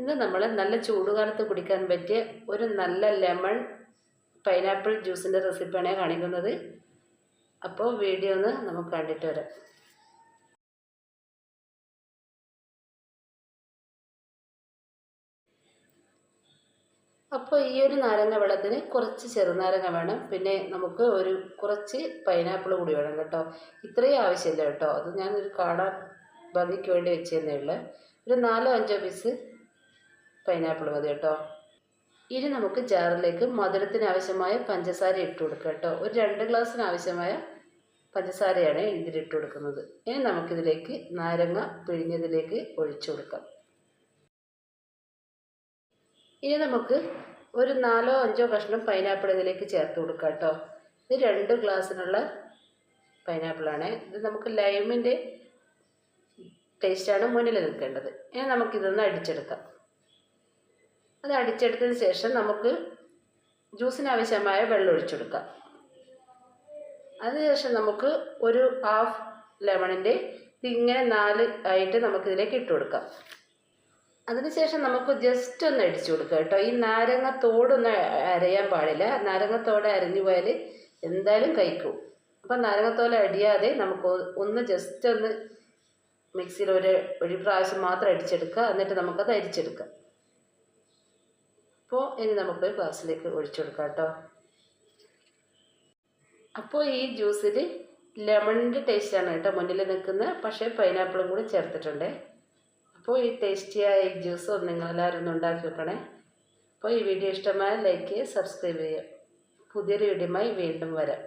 ഇന്ന് നമ്മൾ നല്ല ചൂടുകാലത്ത് കുടിക്കാൻ പറ്റിയ ഒരു നല്ല ലെമൺ പൈനാപ്പിൾ ജ്യൂസിന്റെ റെസിപ്പിയാണ് കാണിക്കുന്നത്. അപ്പോൾ വീഡിയോ ഒന്ന് നമുക്ക് കണ്ടിട്ട് വരാം. അപ്പോൾ ഈ ഒരു നാരങ്ങ വെള്ളത്തിന് കുറച്ച് ചെറുനാരങ്ങ വേണം. പിന്നെ നമുക്ക് ഒരു കുറച്ച് പൈനാപ്പിൾ കൂടി വേണം കേട്ടോ. ഇത്രയും ആവശ്യമില്ല കേട്ടോ. അത് ഞാനൊരു കാണാൻ ഭംഗിക്ക് വേണ്ടി വെച്ചതന്നേ ഒരു നാലോ അഞ്ചോ പീസ് പൈനാപ്പിൾ മതി കേട്ടോ. ഇനി നമുക്ക് ജാറിലേക്ക് മധുരത്തിന് ആവശ്യമായ പഞ്ചസാര ഇട്ട് കൊടുക്കുക കേട്ടോ. ഒരു രണ്ട് ഗ്ലാസ്സിന് ആവശ്യമായ പഞ്ചസാരയാണ് ഇതിലിട്ട് കൊടുക്കുന്നത്. ഇനി നമുക്കിതിലേക്ക് നാരങ്ങ പിഴിഞ്ഞതിലേക്ക് ഒഴിച്ചു കൊടുക്കാം. ഇനി നമുക്ക് ഒരു നാലോ അഞ്ചോ കഷ്ണം പൈനാപ്പിൾ ഇതിലേക്ക് ചേർത്ത് കൊടുക്കാം കേട്ടോ. ഇത് രണ്ട് ഗ്ലാസ്സിനുള്ള പൈനാപ്പിളാണ് ഇത് നമുക്ക് ലൈമിന്റെ ടേസ്റ്റാണ് മുന്നിൽ നിൽക്കേണ്ടത്. ഇനി നമുക്കിതൊന്ന് അടിച്ചെടുക്കാം. അത് അടിച്ചെടുത്തതിന് ശേഷം നമുക്ക് ജ്യൂസിന് ആവശ്യമായ വെള്ളം ഒഴിച്ചെടുക്കാം അതിനുശേഷം നമുക്ക് ഒരു ഹാഫ് ലെമണിന്റെ ഇതിങ്ങനെ നാല് ആയിട്ട് നമുക്കിതിലേക്ക് ഇട്ട് കൊടുക്കാം. അതിനുശേഷം നമുക്ക് ജസ്റ്റ് ഒന്ന് അടിച്ചു കൊടുക്കുക കേട്ടോ. ഈ നാരങ്ങ തോടൊന്നും അരയാൻ പാടില്ല. നാരങ്ങത്തോട് അരഞ്ഞു പോയാൽ എന്തായാലും കഴിക്കും. അപ്പം നാരങ്ങത്തോല അടിയാതെ നമുക്ക് ഒന്ന് ജസ്റ്റ് ഒന്ന് മിക്സിയിൽ ഒരു ഒരു പ്രാവശ്യം മാത്രം അടിച്ചെടുക്കുക. എന്നിട്ട് നമുക്കത് അരിച്ചെടുക്കാം. അപ്പോൾ ഇനി നമുക്ക് ഗ്ലാസ്സിലേക്ക് ഒഴിച്ചു കൊടുക്കാം കേട്ടോ. അപ്പോൾ ഈ ജ്യൂസിൽ ലെമണിന്റെ ടേസ്റ്റാണ് കേട്ടോ മുന്നിൽ നിൽക്കുന്നത് പക്ഷേ പൈനാപ്പിളും കൂടി ചേർത്തിട്ടുണ്ട്. അപ്പോൾ ഈ ടേസ്റ്റിയായ ഈ ജ്യൂസ് നിങ്ങളെല്ലാവരും ഒന്ന് ഉണ്ടാക്കി വെക്കണേ അപ്പോൾ ഈ വീഡിയോ ഇഷ്ടമായ ലൈക്ക് ചെയ്യുക സബ്സ്ക്രൈബ് ചെയ്യുക. പുതിയൊരു വീഡിയോയുമായി വീണ്ടും വരാം.